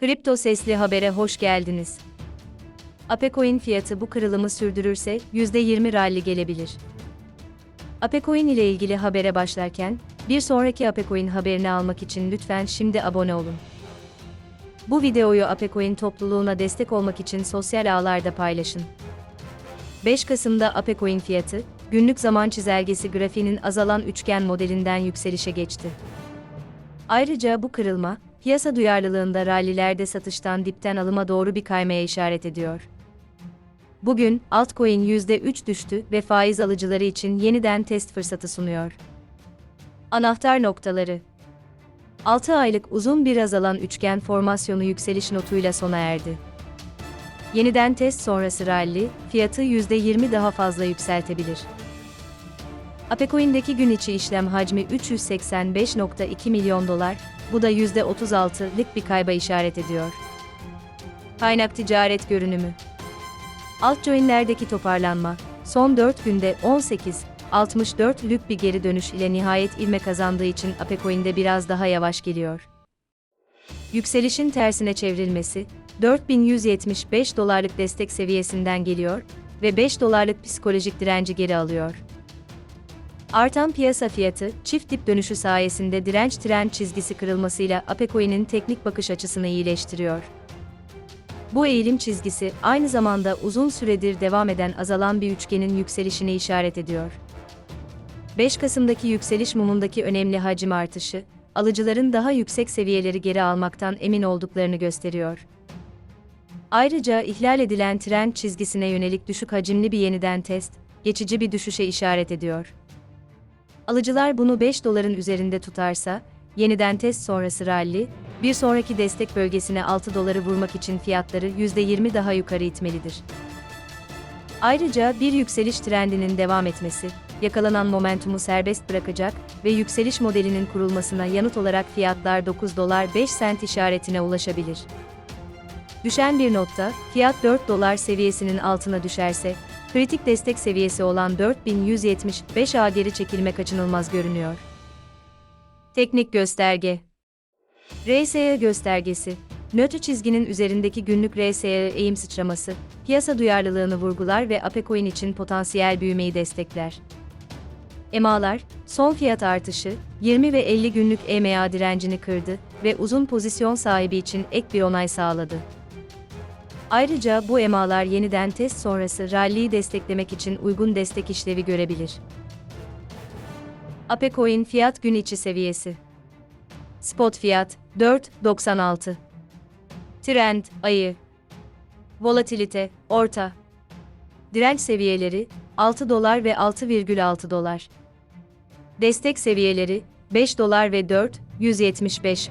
Kripto Sesli Haber'e hoş geldiniz. Apecoin fiyatı bu kırılımı sürdürürse %20 rally gelebilir. Apecoin ile ilgili habere başlarken, bir sonraki Apecoin haberini almak için lütfen şimdi abone olun. Bu videoyu Apecoin topluluğuna destek olmak için sosyal ağlarda paylaşın. 5 Kasım'da Apecoin fiyatı, günlük zaman çizelgesi grafiğinin azalan üçgen modelinden yükselişe geçti. Ayrıca bu kırılma, piyasa duyarlılığında rallilerde satıştan dipten alıma doğru bir kaymaya işaret ediyor. Bugün, altcoin %3 düştü ve faiz alıcıları için yeniden test fırsatı sunuyor. Anahtar noktaları 6 aylık uzun bir azalan üçgen formasyonu yükseliş notuyla sona erdi. Yeniden test sonrası rally, fiyatı %20 daha fazla yükseltebilir. Apecoin'deki gün içi işlem hacmi 385.2 milyon dolar, bu da %36'lık bir kayba işaret ediyor. Kaynak ticaret görünümü Altcoin'lerdeki toparlanma, son 4 günde 18, 64'lük bir geri dönüş ile nihayet ilme kazandığı için Apecoin'de biraz daha yavaş geliyor. Yükselişin tersine çevrilmesi, 4175 dolarlık destek seviyesinden geliyor ve 5 dolarlık psikolojik direnci geri alıyor. Artan piyasa fiyatı, çift dip dönüşü sayesinde direnç trend çizgisi kırılmasıyla Apecoin'in teknik bakış açısını iyileştiriyor. Bu eğilim çizgisi, aynı zamanda uzun süredir devam eden azalan bir üçgenin yükselişini işaret ediyor. 5 Kasım'daki yükseliş mumundaki önemli hacim artışı, alıcıların daha yüksek seviyeleri geri almaktan emin olduklarını gösteriyor. Ayrıca ihlal edilen trend çizgisine yönelik düşük hacimli bir yeniden test, geçici bir düşüşe işaret ediyor. Alıcılar bunu 5 doların üzerinde tutarsa, yeniden test sonrası rally, bir sonraki destek bölgesine 6 doları vurmak için fiyatları %20 daha yukarı itmelidir. Ayrıca bir yükseliş trendinin devam etmesi, yakalanan momentumu serbest bırakacak ve yükseliş modelinin kurulmasına yanıt olarak fiyatlar 9 dolar 5 sent işaretine ulaşabilir. Düşen bir notta, fiyat 4 dolar seviyesinin altına düşerse, kritik destek seviyesi olan 4175 A geri çekilme kaçınılmaz görünüyor. Teknik gösterge RSI göstergesi, nötr çizginin üzerindeki günlük RSI eğim sıçraması, piyasa duyarlılığını vurgular ve Apecoin için potansiyel büyümeyi destekler. EMA'lar, son fiyat artışı, 20 ve 50 günlük EMA direncini kırdı ve uzun pozisyon sahibi için ek bir onay sağladı. Ayrıca bu EMA'lar yeniden test sonrası rally'yi desteklemek için uygun destek işlevi görebilir. Apecoin fiyat gün içi seviyesi. Spot fiyat 4.96. Trend ayı. Volatilite orta. Direnç seviyeleri 6 dolar ve 6,6 dolar. Destek seviyeleri 5 dolar ve 4 175.